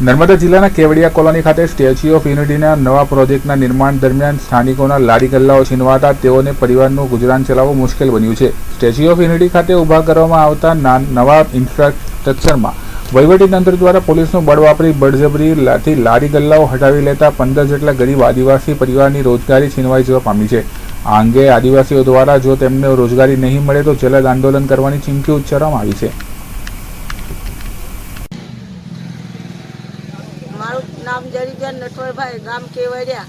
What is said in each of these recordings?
નર્મદા જિલ્લાના કેવડિયા કોલોની ખાતે statue of યુનિટીના નવા પ્રોજેક્ટના નિર્માણ દરમિયાન સ્થાનિકોના લારી ગલ્લાઓ છીનવાતા તેઓને પરિવારનું ગુજરાન ચલાવવું મુશ્કેલ બન્યું છે. સ્ટેચ્યુ ઓફ યુનિટી ખાતે ઊભા કરવામાં આવતા નવા ઇન્ફ્રાસ્ટ્રક્ચરમાં વહીવટીતંત્ર દ્વારા પોલીસનું બળ વાપરી બળજબરીથી લારી ગલ્લાઓ હટાવી લેતા પંદર જેટલા ગરીબ આદિવાસી પરિવારની રોજગારી છીનવાઈ જવા પામી છે. આ અંગે આદિવાસીઓ દ્વારા જો તેમને રોજગારી નહીં મળે તો જલદ આંદોલન કરવાની ચીમકી ઉચ્ચારવામાં આવી છે. નામ જરીબેન નટવરભાઈ ગામ કેવડિયા.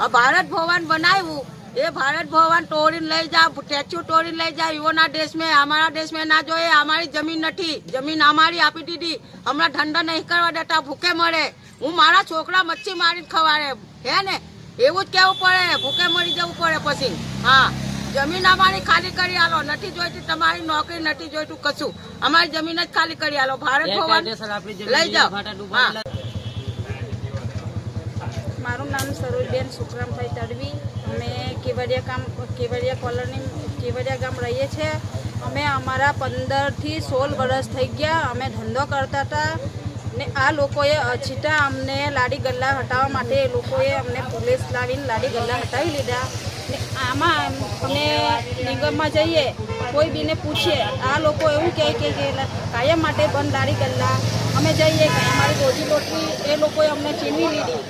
આ ભારત ભવન બનાવ્યું. એ ભારત ભવન તોડીને લઈ જાવ સ્ટેચ્યુ તોડીને લઈ જા યુવાના દેશ મેં અમારા દેશ મેં ના જોઈએ અમારી જમીન નથી. જમીન અમારી આપી દીધી. હમણાં ઠંડા નહીં કરવા દેતા ભૂખે મળે હું મારા છોકરા મચ્છી મારીને ખવાડે. હે ને? એવું જ કેવું પડે. ભૂખે મરી જવું પડે પછી. હા. જમીન અમારી ખાલી કરી આલો. નથી જોઈતી તમારી નોકરી નથી જોઈતું કશું. અમારી જમીન જ ખાલી કરી આલો. ભારત ભવન લઈ જાઓ. મારું નામ સરોજબેન સુખરામભાઈ તડવી. અમે કેવડિયા ગામ, કેવડિયા કોલોની, કેવડિયા ગામ રહીએ છીએ અમે અમારા પંદરથી સોળ વર્ષ થઈ ગયા. અમે ધંધો કરતા હતા ને આ લોકોએ અછીટા અમને લાડી ગલ્લા હટાવવા માટે એ લોકોએ અમને પોલીસ લાવીને લાડી ગલ્લા હટાવી લીધા. ને આમાં અમે નિગમમાં જઈએ, કોઈ બીને પૂછીએ. આ લોકો એવું કહે કે કાયમ માટે બંધ લાડી ગલ્લા. અમે જઈએ કે અમારી રોજી રોટી એ લોકોએ અમને ચીનવી લીધી.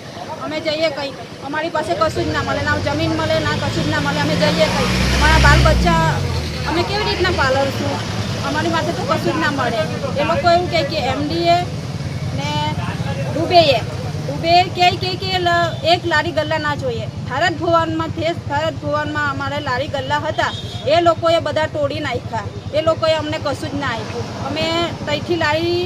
અમે જઈએ કંઈ. અમારી પાસે કશું જ ના મળે. ના જમીન મળે, ના કશું જ ના મળે. અમે જઈએ કંઈ. અમારા બાલ બચ્ચા અમે કેવી રીતના પાલવશું? અમારી પાસે તો કશું જ ના મળે. એ લોકો એવું કહે કે એમડીએ ને ડૂબેએ ડૂબે કહે કે એક લારી ગલ્લા ના જોઈએ. ભારત ભુવનમાં જે ભારત ભુવનમાં અમારે લારી ગલ્લા હતા. એ લોકોએ બધા તોડી નાખ્યા. એ લોકોએ અમને કશું જ ના આપ્યું. અમે ત્યાંથી લારી